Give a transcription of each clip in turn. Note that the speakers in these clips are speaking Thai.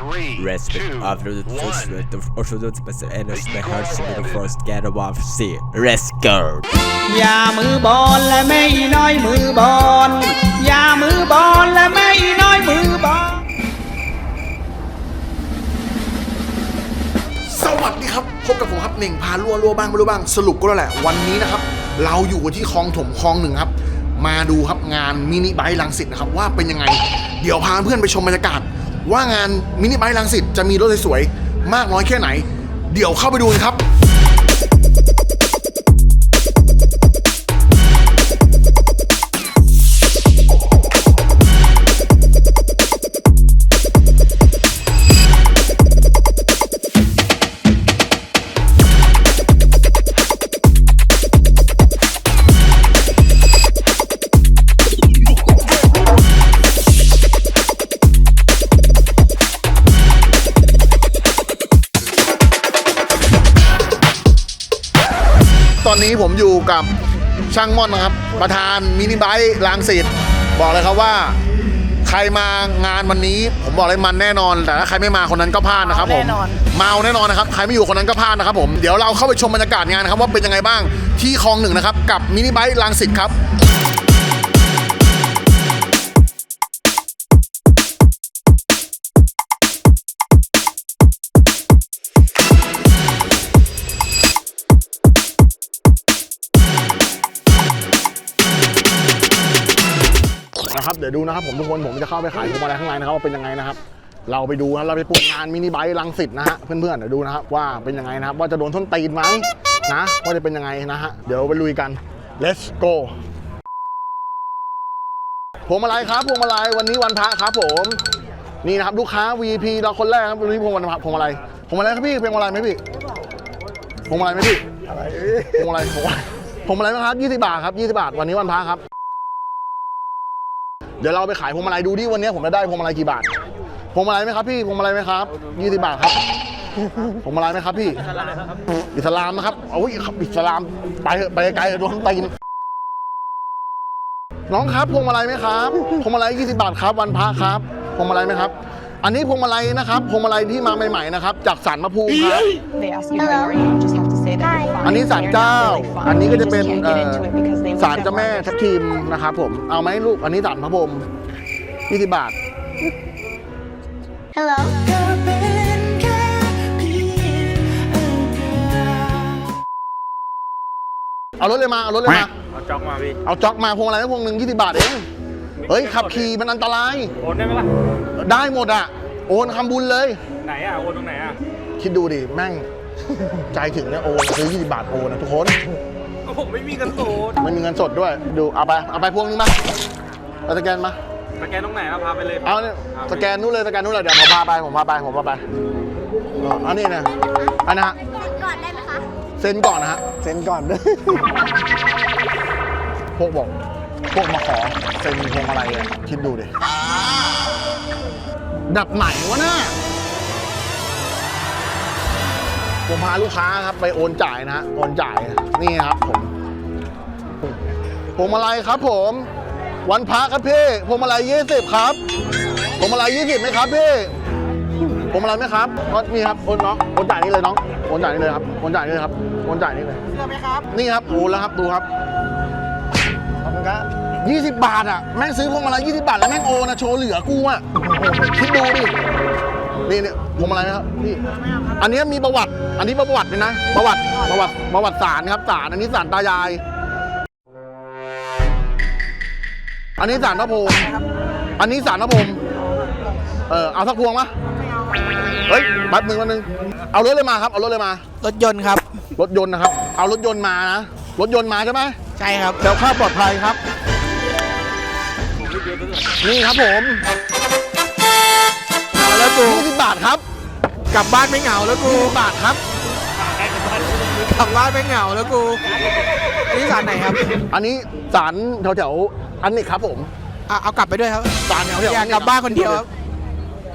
Three, Respect two, after the first one. the Orthodox and the heart the first get above sea. Let's go. อย่ามือบอลและไม่น้อยมือบอลอย่ามือบอลและไม่น้อยมือบอลสวัสดีครับพบกับผมครับเน่งพาลัวลัวบ้างไม่รู้บ้างสรุปก็แล้วแหละ วันนี้นะครับ เราอยู่กันที่คลองถมคลองหนึ่งครับ มาดูครับงานมินิไบค์ลังสิตนะครับว่าเป็นยังไง เดี๋ยวพาเพื่อนไปชมบรรยากาศ ว่างานมินิไบค์ลังสิตจะมีรถสวยๆมากน้อยแค่ไหน เดี๋ยวเข้าไปดูกันครับ นนี้ผมอยู่กับช่างม่อนนะครับ ประธานมินิไบค์ลังสิตบอกเลยครับว่า ใครมางานวันนี้ ผมบอกเลยมันแน่นอน แต่ถ้าใครไม่มาคนนั้นก็พลาดนะครับผมเมาแน่นอนนะครับใครไม่อยู่คนนั้นก็พลาดนะครับผมเดี๋ยวเราเข้าไปชมบรรยากาศงานนะครับว่าเป็นยังไงบ้างที่คลองหนึ่งนะครับกับมินิไบค์ลังสิตครับ นะครับเดี๋ยวดูนะครับผมทุกคนผมจะเข้าไปขายพวงมาลัยข้างในนะครับว่าเป็นยังไงนะครับ เราไปดูนะเราไปปลูงานมินิไบค์ลังสิตนะฮะเพื่อนๆเดี๋ยวดูนะครับว่าเป็นยังไงนะครับว่าจะโดนส้นตีนไหมนะว่าจะเป็นยังไงนะฮะเดี๋ยวไปลุยกัน let's go พวงมาลัยครับพวงมาลัยวันนี้วันพระครับผมนี่นะครับลูกค้า VP เราคนแรกครับวันนี้พวงมาลัยพวงมาลัยพวงมาลัยครับพี่พวงมาลัยไหมพี่พวงมาลัยไหมพี่พวงมาลัยพวงมาลัยพวงมาลัยไหมครับ20บาทครับ20บาทวันนี้วันพระครับ เดี๋ยวเราไปขายพวงมาลัยดูดิวันนี้ผมจะได้พวงมาลัยกี่บาทพวงมาลัยไหมครับพี่พวงมาลัยไหมครับยี่สิบบาทครับพวงมาลัยไหมครับพี่อิสลามนะครับโอ้ยอิสลามไปเถอะไปไกลๆโดนตีนน้องครับพวงมาลัยไหมครับพวงมาลัย20บาทครับ วันพระครับพวงมาลัยไหมครับ อันนี้พวงมาลัยนะครับพวงมาลัยที่มาใหม่ๆนะครับ จากสันมะภูมิครับ They ask you how you are, you just have to say that you're fine. อันนี้ศาล They're เจ้า not really fine. อันนี้ก็ You จะ just เป็น can't เอ่ get อ into it because they ศาล would เจ้าแม่ have ทับทิมนะครับผม เอาไหมลูก อันนี้ศาลพระพรหม20บาท Hello. เอารถเลยมา เอารถเลยมา เอาจ็อกมาพี่ เอาจ็อกมาพวงอะไรพวงหนึ่ง20บาทเอง เฮ้ย ขับขี่มันอันตราย โอนได้ไหมล่ะ ได้หมดอะ โอนคำบุญเลย ไหนอะ โอนตรงไหนอะ คิดดูดิ แม่ง ใจถึงเนี่ยโอนซื้อ20 บาทโอนนะทุกคนก็ผมไม่มีเงินโอนไม่มีเงินสดด้วย ดูเอาไป เอาไปพวงนึงมาเอาสแกนมา สแกนตรงไหนเราพาไปเลยเอาเนี่ยสแกนนู้นเลยสแกนนู้นเลยเดี๋ยวผมพาไปผมพาไปผมพาไปอ๋ออันนี้เนี่ยอันนะฮะก่อนได้ไหมคะ เซ็นก่อนนะฮะ เซ็นก่อนด้วยพวกบอก พวกมาขอเซ็นพวงอะไรอะคิดดูดิแบบไหนวะน่ะ ผมพาลูกค้าครับไปโอนจ่ายนะฮะโอนจ่ายนี่ครับผมพวงมาลัยครับผม วันพระครับพี่พวงมาลัยยี่สิบครับพวงมาลัยยี่สิบไหมครับพี่พวงมาลัยไหมครับก็นี่ครับโอนน้องโอนจ่ายนี่เลยน้องโอนจ่ายนี่เลยครับโอนจ่ายนี่เลยครับโอนจ่ายนี่เลยเชื่อไหมครับนี่ครับโอนแล้วครับดูครับขอบคุณครับยี่สิบบาทอะแม่งซื้อพวงมาลัยยี่สิบบาทแล้วแม่งโอนอะโชว์เหลือกูอะคิดดูดินี่เนี่ยพวงมาลัยนะครับนี่อันนี้มีประวัติ อันนี้ประวัติเลยนะ ประวัติประวัติประวัติศาลครับศาลอันนี้ศาลตายาย อันนี้สารพระพรหมอันนี้สารพระพรหมเออเอาสักพวงมะเฮ้ยแป๊บหนึ่งแป๊บหนึงเอารถเลยมาครับเอารถเลยมา รถยนต์ครับ รถยนต์นะครับ เอารถยนต์มานะรถยนต์มาใช่ไหมใช่ครับแถวค่าดปลอดภัยครับ นี่ครับผมเอาแล้วกู 20 บาทครับ กลับบ้านไม่เหงาแล้วกู 20 บาทครับก ลับบ้านไม่เหงาแล้วกูอันนี้สารไหนครับอันนี้สารแถวแถวๆอันนี้ครับผมอะเอากลับไปด้วยครับสารแถวแถวอยากกลับบ้านคนเดียวครับ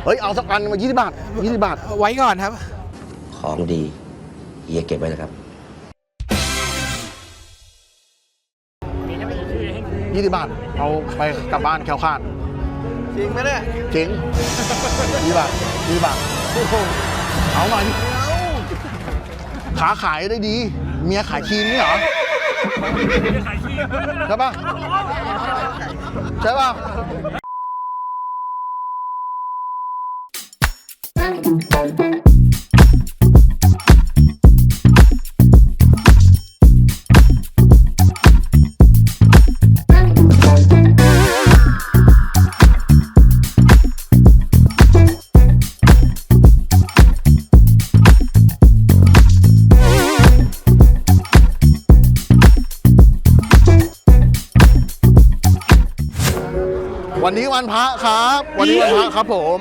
เฮ้ยเอาสักอันมา20บาท20บาท ไว้ก่อนครับ ของดีเฮียเก็บไว้นะครับ20บาท เอาไปกลับบ้านแคล้วคลาดจริงไหมเนี่ยจริง20บาทดีบาทโอ้โหเอาหน่อยดิ ขาขายได้ดี เมียขายครีมนี่เหรอใช่ปะใช่ปะ วันนี้วันพระครับ วันนี้วันพระครับผม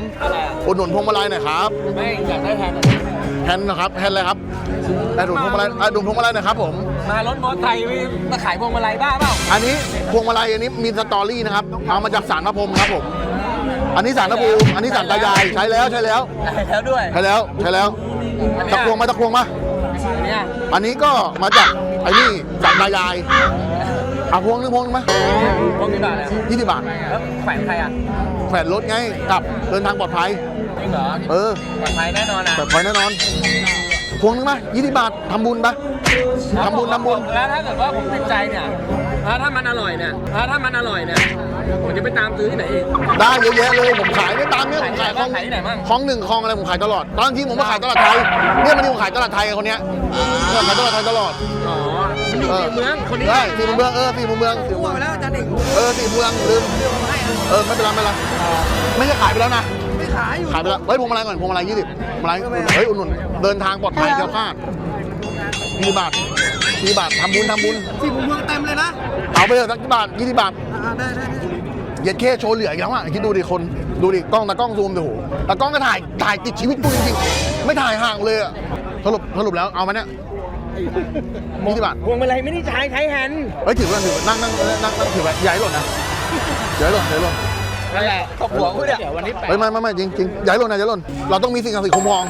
อุดหนุนพวงมาลัยหน่อยครับไม่อยากได้แทนแฮนด์นะครับแฮนด์อะไรครับแฮนด์อุดหนุนพวงมาลัยอะอุดหนุนพวงมาลัยหน่อยครับผม มารถมอเตอร์ไซค์มาขายพวงมาลัยบ้าเปล่าอันนี้พวงมาลัยอันนี้มีสตอรี่นะครับเอามาจากสารพระพรหมครับผม อันนี้สารพระภูมิอันนี้สารตายายใช้แล้วใช้แล้วได้แล้วด้วยใช้แล้วใช้แล้วอันเนี้ตะยพวงมาตะพวงมา อันเนี้ยอันนี้ก็มาจากไอ้นี่สารตายาย เอาพวงนึงพวงนึงไหมพวงกี่บาทเนี่ยยี่สิบบาทแล้วแขวนใครอะแขวนรถไงกลับเดินทางปลอดภัยจริงเหรอเออปลอดภัยแน่นอนอะปลอดภัยแน่นอนพวงนึงไหมยี่สิบบาททำบุญปะทำบุญทำบุญแล้วถ้าเกิดว่าผมติดใจเนี่ยแล้วถ้ามันอร่อยเนี่ยแล้วถ้ามันอร่อยเนี่ยผมจะไปตามซื้อที่ไหนอีกได้เยอะแยะเลยผมขายไม่ตามเนี่ยผมขายคลองขายที่ไหนบ้างคลองหนึ่งคลองอะไรผมขายตลอดตอนที่ผมมาขายตลาดไทยเนี่ยมันนี่ผมขายตลาดไทยกับคนเนี้ยเนี่ยขายตลาดไทยตลอด อ๋ออยู่ในเมืองคนนี้ได้สี่มุมเมืองเออสี่มุมเมืองสี่มุมเมืองแล้วอาจารย์เอกเออสี่มุมเมืองลืมเออไม่เป็นไรไม่เป็นไรไม่ใช่ขายไปแล้วนะไม่ขายอยู่ขายไปแล้วเฮ้ยพวงมาลัยก่อนพวงมาลัยยี่สิบพวงมาลัยเฮ้ยอุดหนุนเดินทางปลอดภัยแคล้วคลาดยี่สิบบาทยี่สิบบาททำบุญทำบุญสี่มุมเมืองเต็มเลยนะเอาไปเถอะสักกี่บาทยี่สิบบาทเหยียดแค่โชว์เหลืออีกแล้วอะคิดดูดิคนดูดิกล้องตากล้องซูมดูตากล้องก็ถ่ายถ่ายติดชีวิตกูจริงๆไม่ถ่ายห่างเลยอะสรุปสรุปแล้วเอามาเนี่ย ยี่สิบบาทพวงมาลัยไม่ได้ใช้ใช้แฮนด์เฮ้ยถือไว้ถือไว้นั่งนั่งนั่งนั่งถือไว้อย่าให้หล่นนะอย่าให้หล่นอย่าให้หล่นนั่นแหละตบหัวกูเนี่ยวันนี้แปเฮ้ยไม่ไม่ไม่จริงจริงอย่าให้หล่นนะอย่าให้หล่นเราต้องมีสิ่งศักดิ์สิทธิ์คุ้มครอง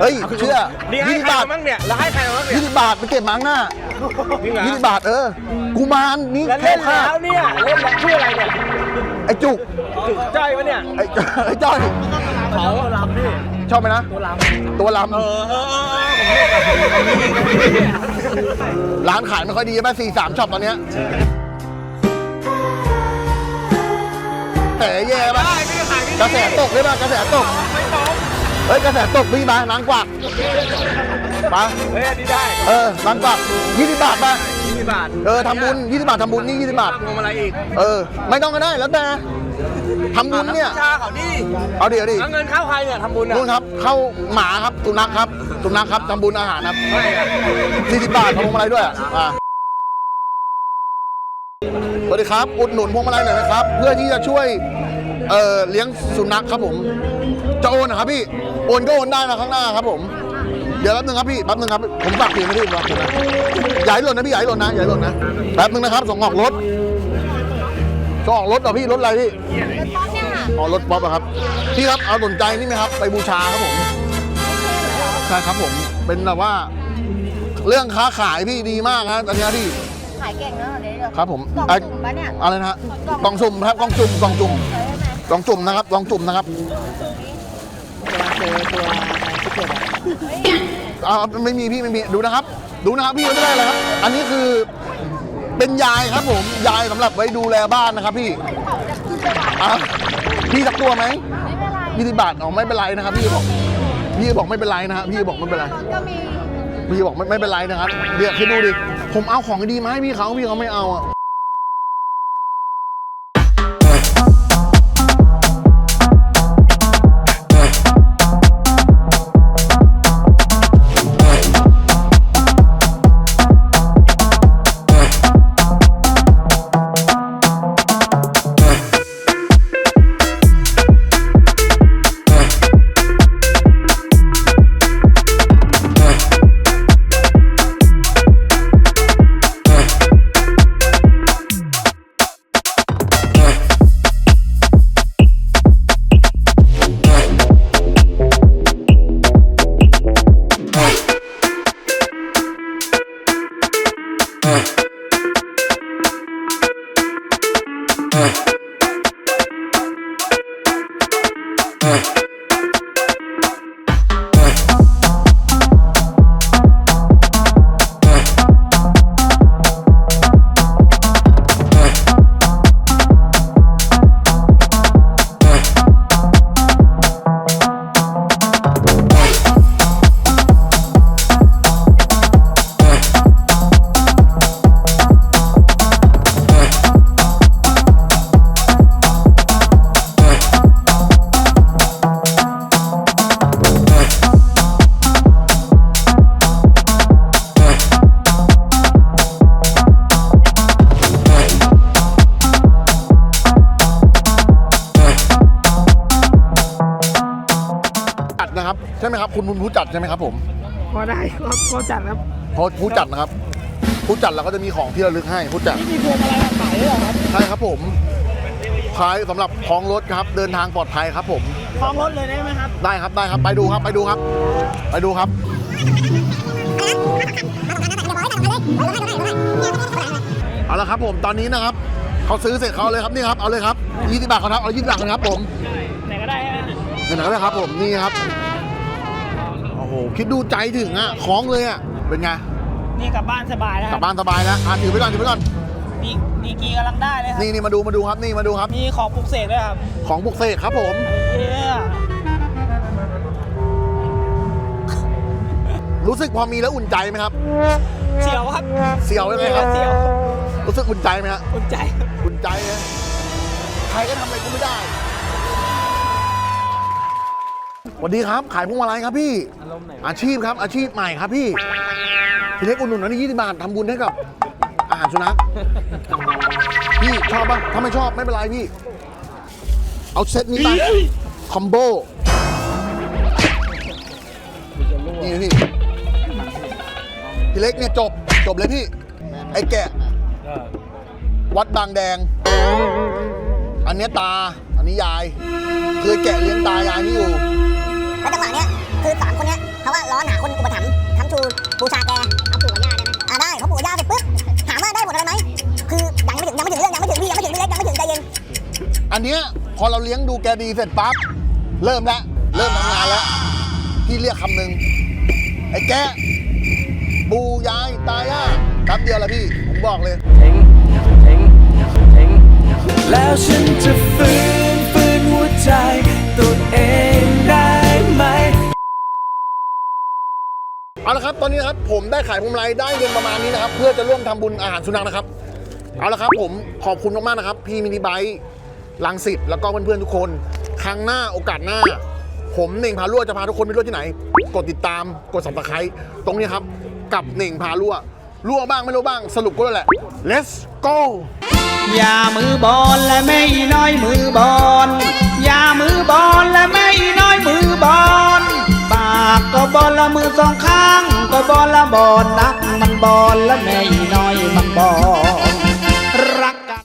เฮ้ยเชื่อนี่ให้ยี่สิบใครบาทมาบ้างเนี่ยแล้วให้ใครมาบ้างเนี่ย ยี่สิบบาทไปเก็บมาข้างหน้าจริงเหรอ ยี่สิบบาทเออกูมารนี่แล้วแค่เล่นค่าแล้วเนี่ยเล่นแล้วชื่ออะไรเนี่ยไอ้จุกจุกจ้อยวะเนี่ยไอ้ไอ้จ้อย เขาลำนี่ ชอบไหมนะ ตัวลำตัวลเออเออเออผมเรียกำร้านขายไม่ค่อยดีใช่ไหมสี่สามช็อปตอนเนี้ยแต่แย่ป่ะได้ไม่ได้ขายไม่กระแสตกใช่ป่ะกระแสตกไม่ตรงเฮ้ยกระแสตกพี่มาล้างกวาดไปเฮ้ยอันนี้ได้ เออล้างกวาดยี่สิบบาทป่ะยี่สิบบาท เออทำบุญยี่สิบบาททำบุญนี่ยี่สิบบาทพวงมาลัยอีก เออ ไม่ต้องก็ได้แล้วแต่ ทำบุญเนี่ย ชาเขานี่เอาดิเอาดิ แล้วเงินเข้าใครเนี่ยทำบุญอะนู่นครับเข้าหมาครับสุนัขครับสุนัขครับทำบุญอาหารครับไม่อะสี่สิบบาททำพวงมาลัยด้วยอะอะสวัสดีครับ อุดหนุนพวงมาลัยหน่อยนะครับ เพื่อที่จะช่วยเอ่อเลี้ยงสุนัขครับผมจะโอนนะครับพี่โอนก็โอนได้นะข้างหน้าครับผม เดี๋ยวแป๊บนึงครับพี่แป๊บนึงครับผมฝากถือไม่ได้ฝากถือนะอย่าให้หล่นนะพี่อย่าให้หล่นนะอย่าให้หล่นนะแป๊บนึงนะครับส่งออกรถ ส่งออกรถเหรอพี่รถอะไรพี่อ๋อรถป๊อปอะครับพี่ครับเอาสนใจนี่ไหมครับ ไปบูชาครับผมใช่ครับผมเป็นแบบว่า เรื่องค้าขายพี่ดีมากนะตอนเนี้ยพี่ขายเก่งเนอะเดี๋ยวครับผมกล่องไอ้สุ่มปะเนี่ยอะไรนะฮะกล่องสุ่มครับกล่องสุ่มกล่องสุ่มใช่ไหมกล่องสุ่มนะครับกล่องสุ่มนะครับเอาไม่มีพี่ไม่มีดูนะครับ ดูนะครับพี่ไม่ได้เลยครับ อันนี้คือ เป็นยายครับผม ยายสำหรับไว้ดูแลบ้านนะครับพี่อะพี่สักตัวไหมไม่เป็นไรยี่สิบบาทอ๋อไม่เป็นไรนะครับพี่บอกพี่บอกไม่เป็นไรนะฮะพี่บอกไม่เป็นไร ก็มีพี่บอกไม่ไม่เป็นไรนะครับเดี๋ยวคิดดูดิผมเอาของดีมาให้พี่เขาพี่เขาไม่เอาอะ ครับคุณผู้จัดใช่ไหมครับผมพอได้ครับพอจัดครับเพราะผู้จัดนะครับ ผู้จัดเราก็จะมีของที่ระลึกให้ผู้จัดมีพวงมาลัยมาขายด้วยเหรอครับใช่ครับผมขายสำหรับคล้องรถครับ เดินทางปลอดภัยครับผม พร้อมรถเลยได้ไหมครับ ได้ครับได้ครับไปดูครับไปดูครับ ไปดูครับ เอาละครับผมตอนนี้นะครับเขาซื้อเสร็จเขาเอาเลยครับนี่ครับเอาเลยครับ20บาทครับเอา20บาทครับผมไหนก็ได้ฮะเดี๋ยวนะครับผมนี่ครับโอ้โหคิดดูใจถึงอะคล้องเลยอะเป็นไงนี่กลับบ้านสบายแล้วกคลัรับบบ้านสบายแล้วอะถือไปก่อนถือไปก่อนมีมีกีกำลังได้เลยครับนี่นี่มาดูมาดูครับนี่มาดูครับ มีของปลุกเสกด้วยครับของบุกเสกครับผมเย้รู้สึกพอมีแล้วอุ่นใจไหมครับ เสียวครับเสียวยังไงครับ เสียวรู้สึกอุ่นใจไหมฮะ อุ่นใจครับอุ่นใจนะใครก็ทำอะไรกูไม่ได้ส วัสดีครับ ขายพวงมาลัยครับพี่อาชีพครับ อาชีพใหม่ครับพี่พี่เล็กอุดหนุนอันนี้20บาททำบุญให้กับ อาหารสุนัข พี่ชอบปะถ้าไม่ชอบไม่เป็นไรพี่ เอาเซตนี้ไปคอมโบนี่พี่พี่เล็กเนี่ยจบจบเลยพี่ ไอ้แกะวัดบางแดง อันเนี้ยตา อันนี้ยายคือไอ้แกะเลี้ยงตายายนี่อยู่ เนี้ยเขาว่าร้อนหาคนอุปถัมภ์ค้ำชูบูชาแกเอาปู่กับย่าได้ไหมอ่าได้เขาปู่กับย่าเสร็จปุ๊บถามว่าได้หมดอะไรไหมคือยังไม่ถึงยังไม่ถึงเรื่องยังไม่ถึงพี่ยังไม่ถึงพี่เล็กยังไม่ถึงใจเย็นอันเนี้ยพอเราเลี้ยงดูแกดีเสร็จปั๊บเริ่มแล้วเริ่มทำงานแล้วพี่เรียกคำหนึ่งไอ้แกะปูยายตายาแป๊บเดียวละพี่ผมบอกเลยแล้วฉันจะฟื้นฟื้นหัวใจตัวเอง เอาละครับตอนนี้นะครับผมได้ขายพวงมาลัยได้เงินประมาณนี้นะครับ เพื่อจะร่วมทำบุญอาหารสุนัขนะครับ เอาละครับผมขอบคุณมากๆนะครับ พี่มินิไบค์ลังสิตแล้วก็เพื่อนๆทุกคน ครั้งหน้าโอกาสหน้า ผมเน่งพารั่วจะพาทุกคนไปรั่วที่ไหน กดติดตามกดสับตะไคร้ตรงนี้ครับกับเน่งพารั่วรั่วบ้างไม่รั่วบ้างสรุปก็แล้วแหละ let's go อย่ามือบอลและไม่น้อยมือบอลอย่ามือบอลและไม่น้อยมือบอล ปากก็บอลละมือสองข้าง ก็บอลละบอลนักมันบอลละไม่น้อยมันบอล